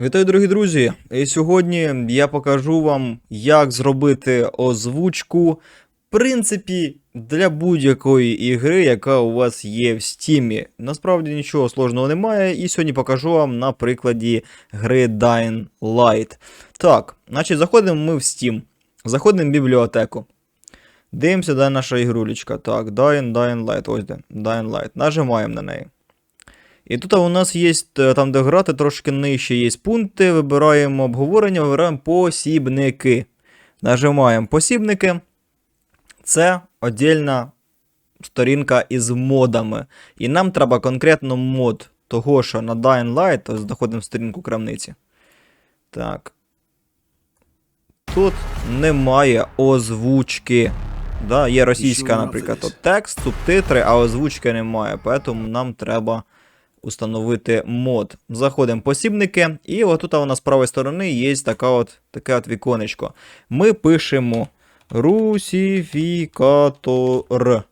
Вітаю, дорогі друзі! І сьогодні я покажу вам, як зробити озвучку, в принципі, для будь-якої ігри, яка у вас є в стімі. Насправді нічого сложного немає, і сьогодні покажу вам на прикладі гри Dying Light. Так, значить, заходимо ми в Steam, заходимо в бібліотеку. Дивимося, де наша ігрулечка. Так, Dying, Dying Light, ось де. Dying Light. Нажимаємо на неї. І тут у нас є е, там, де грати, трошки нижче є пункти. Вибираємо обговорення, вибираємо посібники. Нажимаємо посібники. Це отдільна сторінка із модами. І нам треба конкретно мод того, що на Dying Light, ось знаходимо сторінку крамниці. Так. Тут немає озвучки. Да, є російська, наприклад, от текст, субтитри, а озвучки немає. Тому нам треба установити мод. Заходимо в посібники, і отут у нас з правої сторони є така от, таке от віконечко. Ми пишемо русифікатор.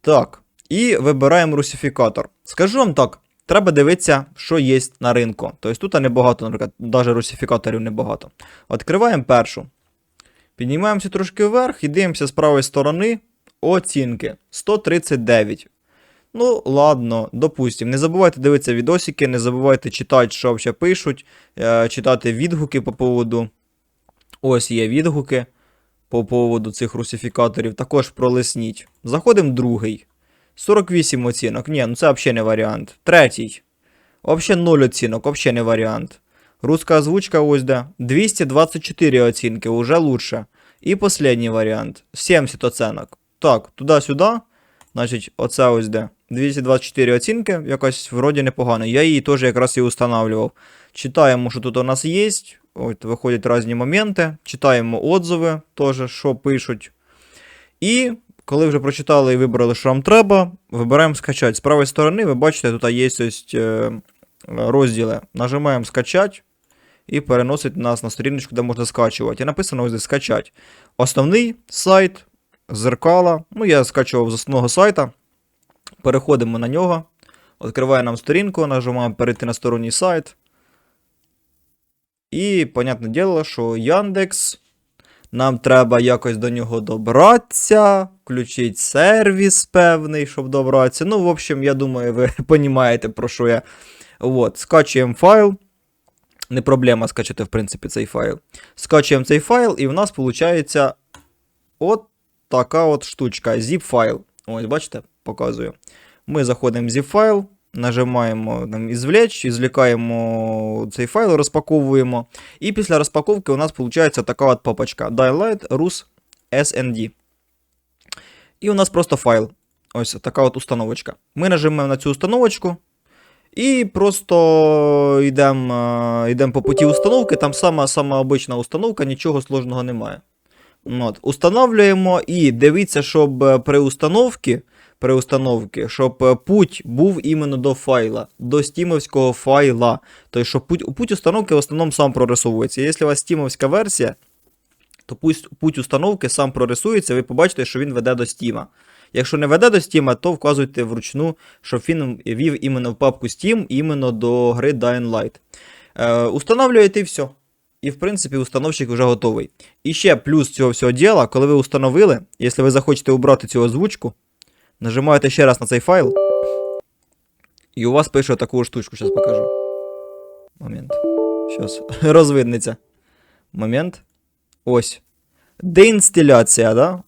Так. І вибираємо русифікатор. Скажу вам так, треба дивитися, що є на ринку. Тобто тут небагато, наприклад, навіть русифікаторів небагато. Відкриваємо першу. Піднімаємося трошки вверх і дивимося з правої сторони оцінки 139. Ну, ладно, допустим. Не забувайте дивитися відосики, не забувайте читати, що взагалі пишуть, е, читати відгуки по поводу. Ось є відгуки по поводу цих русифікаторів. Також пролисніть. Заходимо другий. 48 оцінок. Ні, ну це взагалі не варіант. Третій. Взагалі 0 оцінок, взагалі не варіант. Руська озвучка ось де. 224 оцінки, уже лучше. І останній варіант. 70 оцінок. Так, туди-сюди. Значить, оце ось де. 224 оцінки, якось вроді непогано. Я її теж якраз і устанавливав. Читаємо, що тут у нас є. От, виходять різні моменти. Читаємо отзиви, теж, що пишуть. І коли вже прочитали і вибрали, що вам треба, вибираємо скачати. З правої сторони, ви бачите, тут є ось е, розділи. Нажимаємо скачати і переносить нас на сторіночку, де можна скачувати. І написано ось скачати. Основний сайт, зеркала. Ну, я скачував з основного сайта. Переходимо на нього. Відкриває нам сторінку, нажимаємо перейти на сторонній сайт. І, понятне діло, що Яндекс. Нам треба якось до нього добратися, включити сервіс певний, щоб добратися. Ну, в общем, я думаю, ви розумієте, про що я. От, скачуємо файл. Не проблема скачати, в принципі, цей файл. Скачуємо цей файл, і в нас виходить от така от штучка. Zip файл. Ось, бачите, показую. Ми заходимо в zip файл, нажимаємо там, «Ізвлечь», ізвлікаємо цей файл, розпаковуємо. І після розпаковки у нас виходить така от папочка Dialight Rus SND. І у нас просто файл. Ось така от установочка. Ми нажимаємо на цю установочку. І просто йдемо йдем по путі установки. Там сама, сама обична установка, нічого сложного немає. От. Установлюємо і дивіться, щоб е, при установці, при установці, щоб е, путь був іменно до файла, до стімовського файла. Тобто, щоб путь, путь установки в основному сам прорисовується. Якщо у вас стімовська версія, то путь, путь установки сам прорисується, ви побачите, що він веде до стіма. Якщо не веде до Steam, то вказуйте вручну, щоб він вів іменно в папку Steam, іменно до гри Dying Light. Е, установлюєте і все. І, в принципі, установщик вже готовий. І ще плюс цього всього діла, коли ви установили, якщо ви захочете убрати цю озвучку, нажимаєте ще раз на цей файл. І у вас пише таку штучку, зараз покажу. Момент. Щас. Розвиднеться. Момент. Ось. Деінстиляція, да?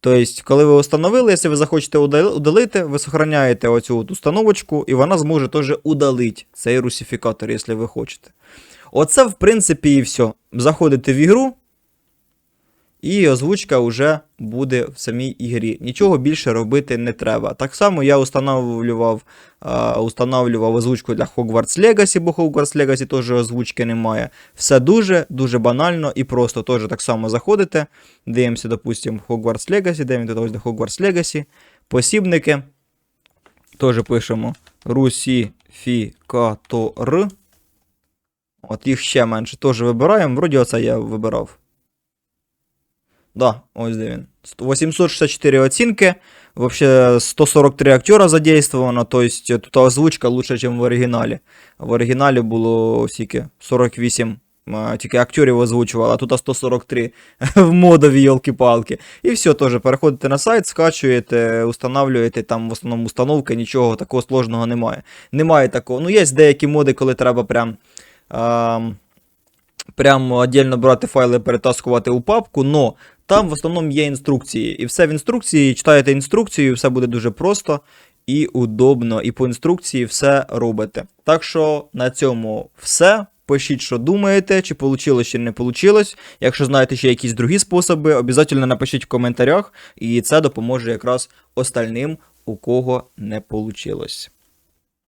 Тобто, коли ви установили, якщо ви захочете удалити, ви сохраняєте оцю от установочку, і вона зможе теж удалити цей русифікатор, якщо ви хочете. Оце, в принципі, і все. Заходите в ігру, і озвучка вже буде в самій ігрі. Нічого більше робити не треба. Так само я установлював, а, установлював озвучку для Hogwarts Legacy, бо Hogwarts Legacy теж озвучки немає. Все дуже, дуже банально і просто теж так само заходите. Дивимося, допустимо, Hogwarts Legacy, де він тут до Hogwarts Legacy. Посібники. Теж пишемо Русифікатор. От їх ще менше. Теж вибираємо. Вроді оце я вибирав. Да, ось де він. 864 оцінки. Вообще 143 актера задействовано, то есть тут озвучка лучше, ніж в оригіналі. В оригіналі було скільки? 48 тільки актерів озвучувало, а тут 143 в модові, йолки-палки. І все теж. Переходите на сайт, скачуєте, устанавлюєте, там в основному установка, нічого такого сложного немає. Немає такого. Ну, є деякі моди, коли треба прям. А, прям отдельно брати файли, перетаскувати у папку, но там в основному є інструкції. І все в інструкції, читаєте інструкцію, все буде дуже просто і удобно. І по інструкції все робите. Так що на цьому все. Пишіть, що думаєте, чи вийшло, чи не вийшло. Якщо знаєте ще якісь другі способи, обов'язково напишіть в коментарях, і це допоможе якраз остальним, у кого не вийшло.